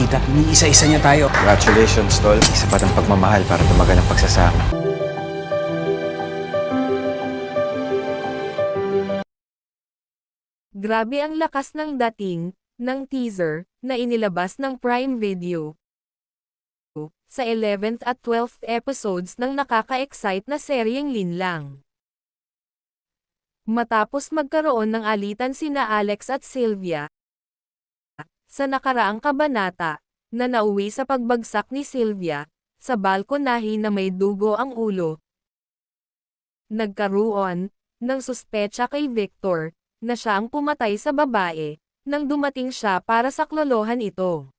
magkita. Iniisa-isa niya tayo. Congratulations, Tol. Isa pa ng pagmamahal para tumagal ang pagsasama. Grabe ang lakas ng dating, ng teaser, na inilabas ng Prime Video. Sa 11th at 12th episodes ng nakaka-excite na seryeng Linlang. Matapos magkaroon ng alitan sina Alex at Sylvia, sa nakaraang kabanata, na nauwi sa pagbagsak ni Sylvia, sa balkonahe na may dugo ang ulo. Nagkaroon, ng suspecha kay Victor, na siya ang pumatay sa babae, nang dumating siya para saklolohan ito.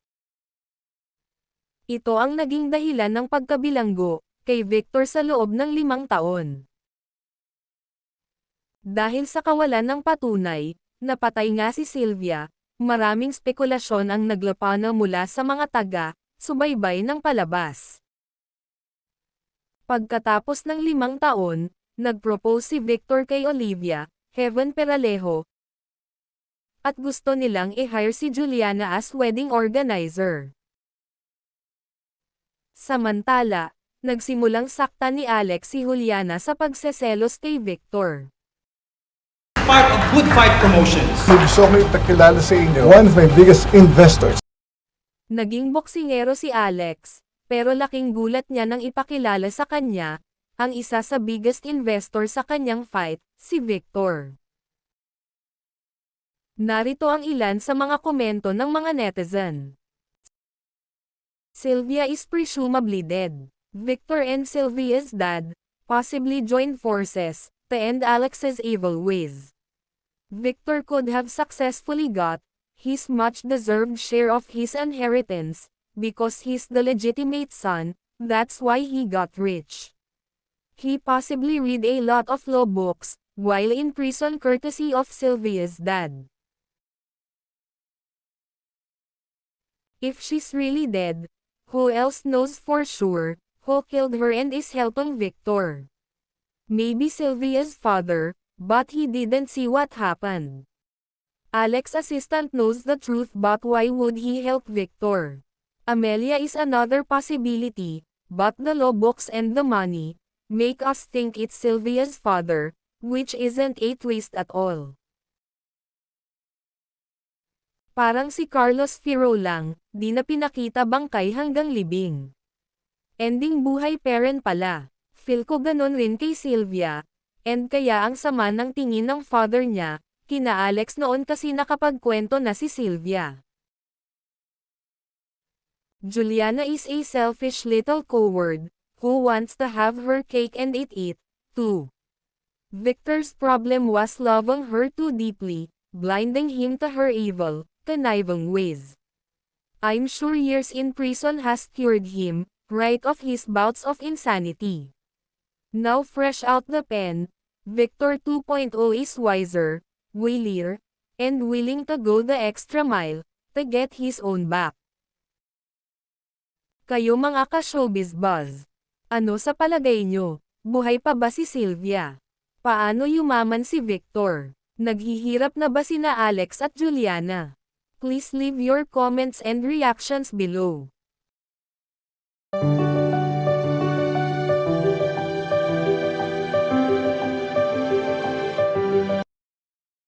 Ito ang naging dahilan ng pagkabilanggo, kay Victor sa loob ng limang taon. Dahil sa kawalan ng patunay, napatay nga si Sylvia, maraming spekulasyon ang naglapana mula sa mga taga, subaybay ng palabas. Pagkatapos ng limang taon, nagpropose si Victor kay Olivia, Heaven Peralejo, at gusto nilang i-hire si Juliana as wedding organizer. Samantala, nagsimulang sakta ni Alex si Juliana sa pagseselos kay Victor. Part of Good Fight Promotions. Gusto ko ipakilala sa inyo, one of my biggest investors. Naging boksingero si Alex, pero laking gulat niya nang ipakilala sa kanya, ang isa sa biggest investor sa kanyang fight, si Victor. Narito ang ilan sa mga komento ng mga netizen. Sylvia is presumably dead. Victor and Sylvia's dad, possibly joined forces, to end Alex's evil ways. Victor could have successfully got his much-deserved share of his inheritance, because he's the legitimate son, that's why he got rich. He possibly read a lot of law books, while in prison courtesy of Sylvia's dad. If she's really dead, who else knows for sure, who killed her and is helping Victor? Maybe Sylvia's father, but he didn't see what happened. Alex's assistant knows the truth but why would he help Victor? Amelia is another possibility, but the law books and the money, make us think it's Sylvia's father, which isn't a twist at all. Parang si Carlos Firo lang, di na pinakita bangkay hanggang libing. Ending buhay parent pala. Feel ko ganon rin kay Sylvia, and kaya ang sama ng tingin ng father niya, kina Alex noon kasi nakapagkwento na si Sylvia. Juliana is a selfish little coward, who wants to have her cake and eat it, too. Victor's problem was loving her too deeply, blinding him to her evil, conniving ways. I'm sure years in prison has cured him, right of his bouts of insanity. Now fresh out the pen, Victor 2.0 is wiser, wilier, and willing to go the extra mile, to get his own back. Kayo mga ka-showbiz buzz. Ano sa palagay nyo? Buhay pa ba si Sylvia? Paano yumaman si Victor? Naghihirap na ba sina Alex at Juliana? Please leave your comments and reactions below.